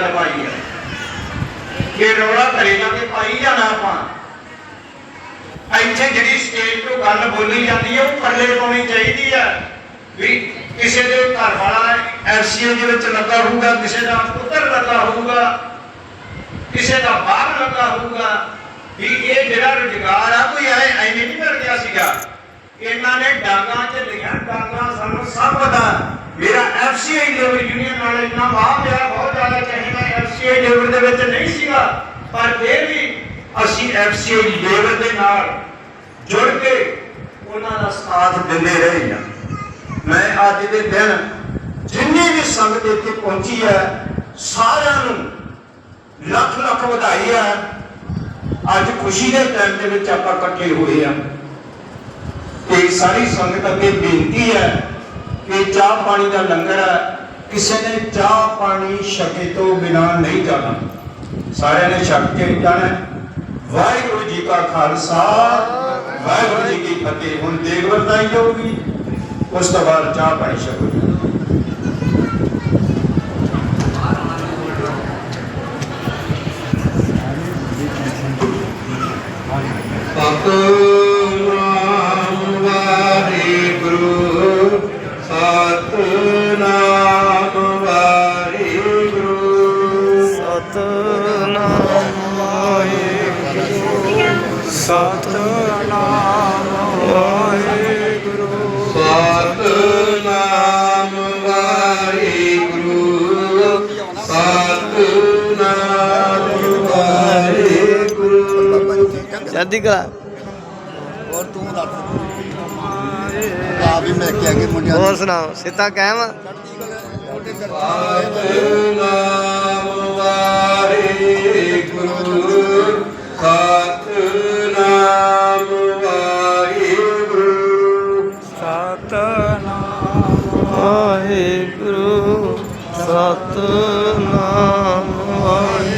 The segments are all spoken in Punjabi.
ਗੱਲ ਪਾਈ ਹੈ ਕਿ ਰੌਲਾ ਘਰੇ ਜਾ ਪਾਈ ਜਾਣਾ ਆਪਾਂ। ਇੱਥੇ ਜਿਹੜੀ ਸਟੇਜ ਤੋਂ ਗੱਲ ਬੋਲੀ ਜਾਂਦੀ ਹੈ ਉਹ ਪਰਲੇ ਪਾਉਣੀ ਚਾਹੀਦੀ ਹੈ ਵੀ ਕਿਸੇ ਦੇ ਘਰ ਵਾਲਾ ਐਫਸੀਏ ਦੇ ਵਿੱਚ ਲੱਗਾ ਹੋਊਗਾ, ਕਿਸੇ ਦਾ ਪੁੱਤਰ ਲੱਗਾ ਹੋਊਗਾ, ਕਿਸੇ ਦਾ ਬਾਹਰ ਲੱਗਾ ਹੋਊਗਾ। ਵੀ ਇਹ ਜਿਹੜਾ ਰੁਜ਼ਗਾਰ ਆ, ਕੋਈ ਐ ਐਵੇਂ ਨਹੀਂ ਮਿਲ ਗਿਆ ਸੀਗਾ। ਇਹਨਾਂ ਨੇ ਡਾਂਗਾਂ 'ਚ ਲਿਖਿਆ ਡਾਂਗਾਂ ਸਾਨੂੰ ਸਭ ਪਤਾ। ਮੇਰਾ ਐਫਸੀਆਈ ਲੇਬਰ ਯੂਨੀਅਨ ਨਾਲ ਇੰਨਾ ਵਾਹ ਪਿਆ ਬਹੁਤ ਜ਼ਿਆਦਾ ਚਾਹੀਦਾ ਐਫਸੀਆਈ ਲੇਬਰ ਦੇ ਵਿੱਚ ਨਹੀਂ ਸੀਗਾ, ਪਰ ਫਿਰ ਵੀ ਅਸੀਂ ਐਫਸੀਆਈ ਲੇਬਰ ਦੇ ਨਾਲ ਜੁੜ ਕੇ ਉਹਨਾਂ ਦਾ ਸਾਥ ਦਿੰਦੇ ਰਹੇ ਹਾਂ। ਮੈਂ ਅੱਜ ਦੇ ਦਿਨ ਜਿੰਨੀ ਵੀ ਸੰਗਤ ਇੱਥੇ ਪਹੁੰਚੀ ਹੈ, ਸਾਰਿਆਂ ਨੂੰ ਲੱਖ ਲੱਖ ਵਧਾਈ ਹੈ। ਅੱਜ ਖੁਸ਼ੀ ਦੇ ਟਾਈਮ ਦੇ ਵਿੱਚ ਆਪਾਂ ਇਕੱਠੇ ਹੋਏ ਆ ਤੇ ਸਾਰੀ ਸੰਗਤ ਅੱਗੇ ਬੇਨਤੀ ਹੈ ਕਿ ਚਾਹ ਪਾਣੀ ਦਾ ਲੰਗਰ ਹੈ, ਕਿਸੇ ਨੇ ਚਾਹ ਪਾਣੀ ਛਕੇ ਤੋਂ ਬਿਨਾ ਨਹੀਂ ਜਾਣਾ। ਸਾਰਿਆਂ ਨੇ ਛਕ ਕੇ ਜਾਣਾ ਵਾਹਿਗੁਰੂ ਜੀ ਕਾ ਖਾਲਸਾ, ਵਾਹਿਗੁਰੂ ਜੀ ਕੀ ਫਤਿਹ। ਹੁਣ ਦੇਗ ਵਰਤਾਈ ਜਾਊਗੀ, ਉਸ ਤੋਂ ਬਾਅਦ ਚਾਹ ਪਾਣੀ ਛਕੋ ਸਤਨਾਮ ਵਾਹਿਗੁਰੂ ਸਤਨਾਮ ਵਾਹਿਗੁਰੂ ਸਤਨਾਮ ਵਾਹਿਗੁਰੂ ਸਤਨਾਮ ਵਾਹਿਗੁਰੂ ਚੜ੍ਹਦੀ ਕਲਾ। ਔਰ ਤੂੰ ਦੱਸ। ਆ ਵੀ ਮਿਲ ਕੇ ਮੁੰਡਿਆਂ ਹੋਰ ਸੁਣਾਓ ਸਿੱਧਾ ਕਾਇਮ ਆ? ਸਤਨਾਮ ਵਾਹਿਗੁਰੂ ਸਤਨਾਮ ਵਾਹਿਗੁਰੂ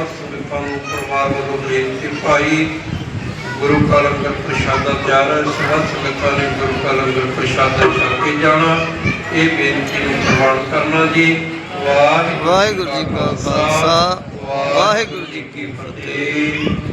ਸਮਸਤ ਲੋਕਾਂ ਨੂੰ ਪਰਮਾਤਮਾ ਤੋਂ ਬੇਨਤੀ ਭਾਈ ਗੁਰੂ ਕਾ ਲੰਗਰ ਪ੍ਰਸ਼ਾਦਾ ਤਿਆਰ ਹੈ ਸਮਸਤ ਲੋਕਾਂ ਨੇ ਗੁਰੂ ਕਾ ਲੰਗਰ ਪ੍ਰਸ਼ਾਦਾ ਛਕ ਕੇ ਜਾਣਾ। ਇਹ ਬੇਨਤੀ ਨੂੰ ਪ੍ਰਵਾਨ ਕਰਨਾ ਜੀ। ਵਾਹਿਗੁਰੂ ਜੀ ਕਾ ਖਾਲਸਾ ਵਾਹਿਗੁਰੂ ਜੀ ਕੀ ਫਤਿਹ।